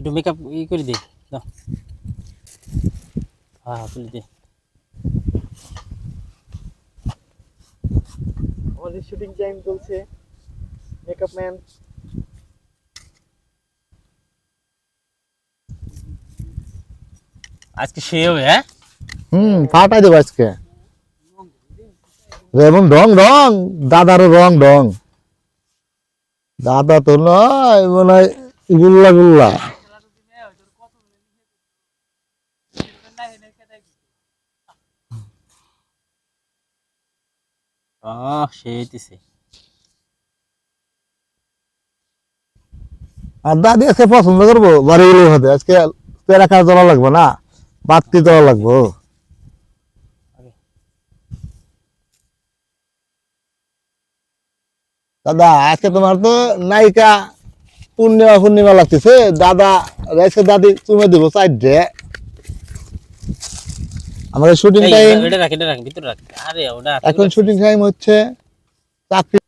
একটু মেকআপ ই করে দে দাও। হ্যাঁ তুলে দে। আমাদের শুটিং টাইম চলছে। মেকআপ ম্যান আজকে সে হবে হ্যাঁ? হুম ফাটাই দেবো আজকে। যেমন রং রং। দাদারও রং রং। দাদা তো নয় মনে হয় গুল্লা গুল্লা। আর দাদি আজকে পছন্দ করব বাড়িগুলো হতে আজকে কাজ লাগবে না বাতি লাগবো। দাদা আজকে তোমার তো নায়িকা পূর্ণিমা পূর্ণিমা লাগতেছে। দাদা রেসে দাদি চুমে দিব সাইডে আমাদের শুটিং টাইম এটা রাখ এটা রাখ ভিতরে রাখ আরে ওটা এখন শুটিং টাইম হচ্ছে চাকরি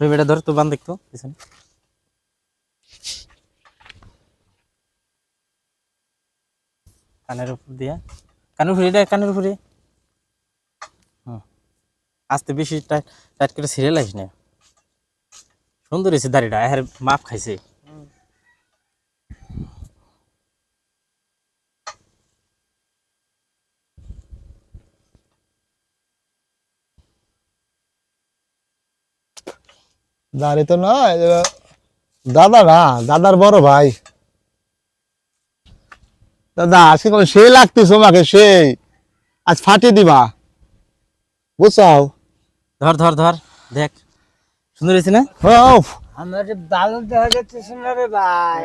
রবি এটা ধর তো বান দেখতো পিছনে। কানের উপর দিয়া। কানের উপরে এটা কানের উপরে হুম। আস্তে বেশি টাইট টাইট করে সিরিয়াল আসি না। সুন্দর হয়েছে দাড়িটা এর মাপ খাইছে। দাঁড়িয়ে তো নয় দাদা না দাদার বড় ভাই। দাদা আজকে কোনো সেই লাগতেছে আমাকে সেই। আজ ফাটিয়ে দিবা। বুঝছাও? ধর ধর ধর দেখ। সুন্দর হয়েছে না? ও আমার ভালো দেখা যাচ্ছে না রে ভাই।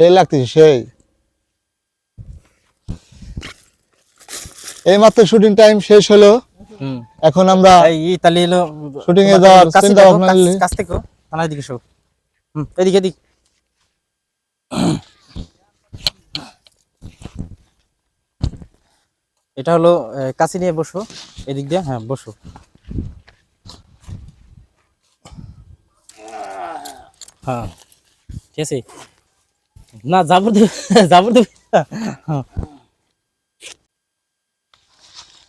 সেই লাগতেছে সেই। এই মাত্র শুটিং টাইম শেষ হলো। এখন আমরা এই ই এলো Shooting এ যাওয়ার চিন্তা ভাবনা কাছ- কাছ থেকে শো হুম এদিকে এদিক। এটা হলো কাছে নিয়ে বসো এদিক দিয়ে হ্যাঁ বসো। হ্যাঁ ঠিক আছে। না যাবর দেবে যাবর দেবে হ্যাঁ।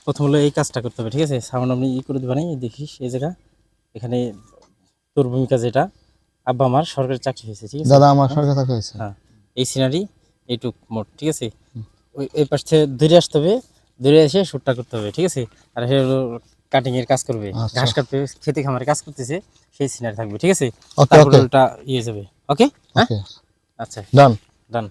প্রথম হলো এই কাজটা করতে হবে ঠিক আছে? সাউন্ড আপনি ই করে দেবেন এই দেখিস এই জায়গা। এখানে তোর ভূমিকা যেটা আব্বা আমার সরকারি চাকরি হয়েছে ঠিক আছে? দাদা আমার সরকার থাকা হয়েছে। হ্যাঁ এই সিনারি এইটুক মোট ঠিক আছে? ওই এই পাশ থেকে দূরে আসতে হবে দূরে এসে শ্যুটটা করতে হবে ঠিক আছে? আর সে হলো কাটিং এর কাজ করবে আচ্ছা। ঘাস কাটবে খেতে খামারে কাজ করতেছে সেই সিনারি থাকবে ঠিক আছে? তারপরে ওটা ইয়ে যাবে ওকে হ্যাঁ? ওকে আচ্ছা। ডান ডান